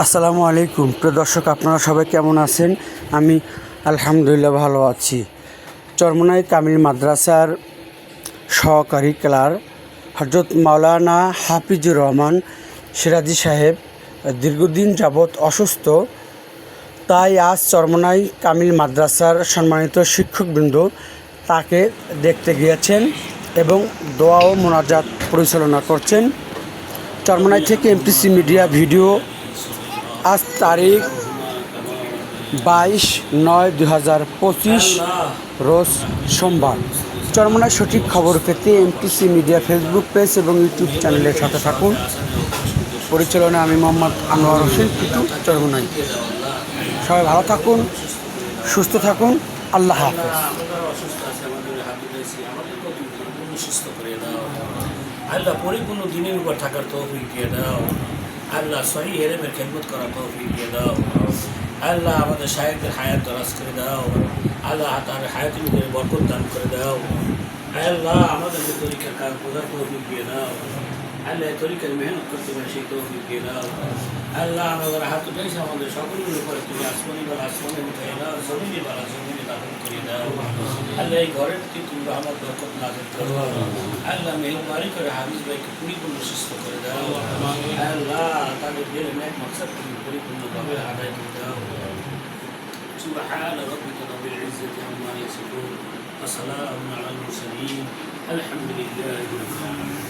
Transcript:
আসসালামু আলাইকুম। প্রিয় দর্শক, আপনারা সবাই কেমন আছেন? আমি আলহামদুলিল্লাহ ভালো আছি। চরমনাই কামিল মাদ্রাসার সহকারী ক্লার হজরত মাওলানা হাফিজুর রহমান সিরাজি সাহেব দীর্ঘদিন যাবৎ অসুস্থ। তাই আজ চরমনাই কামিল মাদ্রাসার সম্মানিত শিক্ষকবৃন্দ তাকে দেখতে গিয়েছেন এবং দোয়া ও মোনাজাত পরিচালনা করছেন। চরমনাই থেকে এমপিসি মিডিয়া ভিডিও আজ তারিখ বাইশ নয় দু হাজার পঁচিশ, রোজ সোমবার। চরমনায় সঠিক খবর পেতে এমপিসি মিডিয়া ফেসবুক পেজ এবং ইউটিউব চ্যানেলের সাথে থাকুন। পরিচালনা আমি মোহাম্মদ আনোয়ার হোসেন টিটু চরমনাই সবাই ভালো থাকুন, সুস্থ থাকুন, আল্লাহ হাফেজ। আল্লাহ পরিপূর্ণ দিনের উপর থাকার দিয়ে দাও। আল্লাহ সহি হেরেমের খেদমত করার তৌফিক দিয়ে দাও আল্লাহ আমাদের সাহেবদের হায়াত দরাজ করে দাও আল্লাহ তার হায়াতের উপরে বরকত দান করে দাও আল্লাহ আমাদেরকে তরিকার কাজ বোঝার তৌফিক দিয়ে দাও আল্লাহ এই তরিকার মেহনত করতে পারে সেই তৌফিক দিয়ে দাও আল্লাহ আমাদের হাত উঠেছে আমাদের সকলের উপরে তুমি আসমানি বলা আসমানি উঠে দাও জমিনি বলা জমিনি দাফন করে দাও আল্লাহ এই ঘরের প্রতি তুমি রহমত বরকত নাজিল করো আল্লাহ মেহরবানি করে হাফিজ ভাইকে পরিপূর্ণ সুস্থ করে দাও আল্লাহ هذا العلم مقصدكم يخرجكم من ضمير اعدائك سبحان ربك رب العزه عما يصفون وسلام على المرسلين الحمد لله رب العالمين.